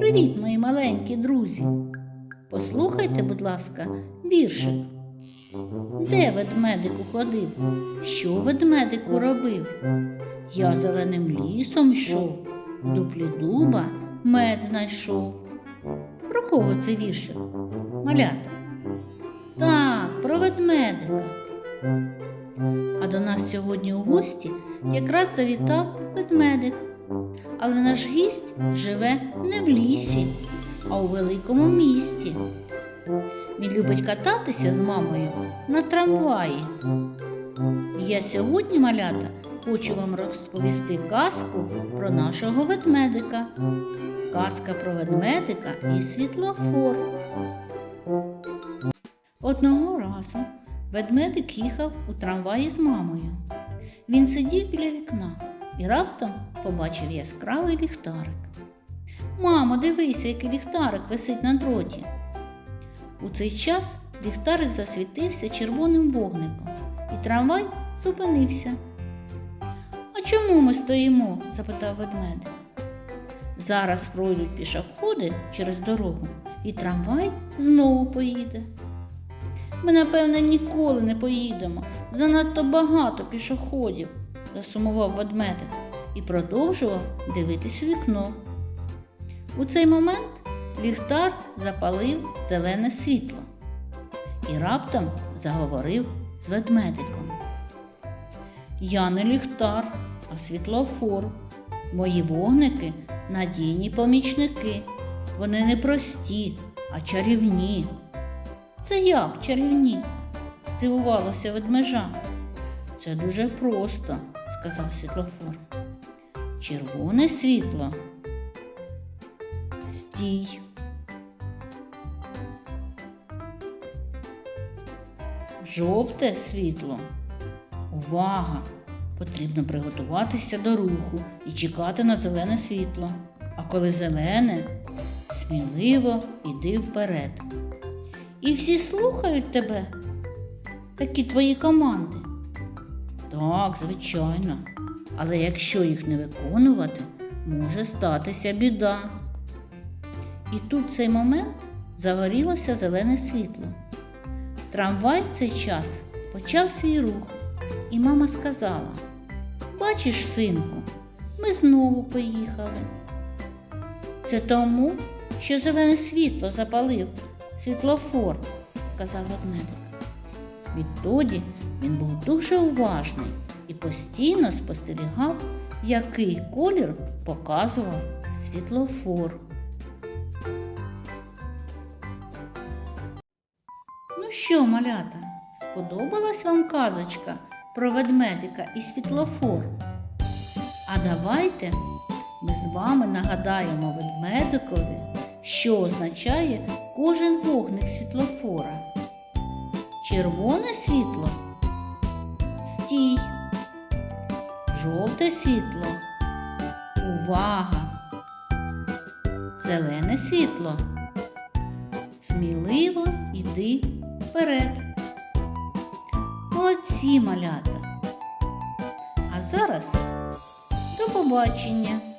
Привіт, мої маленькі друзі. Послухайте, будь ласка, віршик. Де ведмедику ходив? Що ведмедику робив? Я зеленим лісом йшов, в дуплі дуба мед знайшов. Про кого це віршик? Малята. Так, про ведмедика. А до нас сьогодні у гості якраз завітав ведмедик. Але наш гість живе не в лісі, а у великому місті. Він любить кататися з мамою на трамваї. Я сьогодні, малята, хочу вам розповісти казку про нашого ведмедика. Казка про ведмедика і світлофор. Одного разу ведмедик їхав у трамваї з мамою. Він сидів біля вікна і раптом побачив яскравий ліхтарик. Мамо, дивися, який ліхтарик висить на дроті. У цей час ліхтарик засвітився червоним вогником, і трамвай зупинився. А чому ми стоїмо? запитав ведмедик. Зараз пройдуть пішоходи через дорогу, і трамвай знову поїде. Ми, напевне, ніколи не поїдемо. Занадто багато пішоходів, засумував ведмедик і продовжував дивитись у вікно. У цей момент ліхтар запалив зелене світло і раптом заговорив з ведмедиком. Я не ліхтар, а світлофор. Мої вогники надійні помічники. Вони не прості, а чарівні. Це як чарівні? здивувалося ведмежа. Це дуже просто, сказав світлофор. Червоне світло. Стій. Жовте світло. Увага! Потрібно приготуватися до руху і чекати на зелене світло. А коли зелене, сміливо йди вперед. І всі слухають тебе, такі твої команди. Так, звичайно. Але якщо їх не виконувати, може статися біда. І тут в цей момент загорілося зелене світло. Трамвай в цей час почав свій рух, і мама сказала: Бачиш, синку, ми знову поїхали. Це тому, що зелене світло запалив світлофор, сказав ведмедик. Відтоді він був дуже уважний і постійно спостерігав, який колір показував світлофор. Ну що, малята, сподобалась вам казочка про ведмедика і світлофор? А давайте ми з вами нагадаємо ведмедикові, що означає кожен вогник світлофора. Червоне світло стій. Жовте світло. Увага. Зелене світло. Сміливо йди вперед. Молодці малята. А зараз до побачення.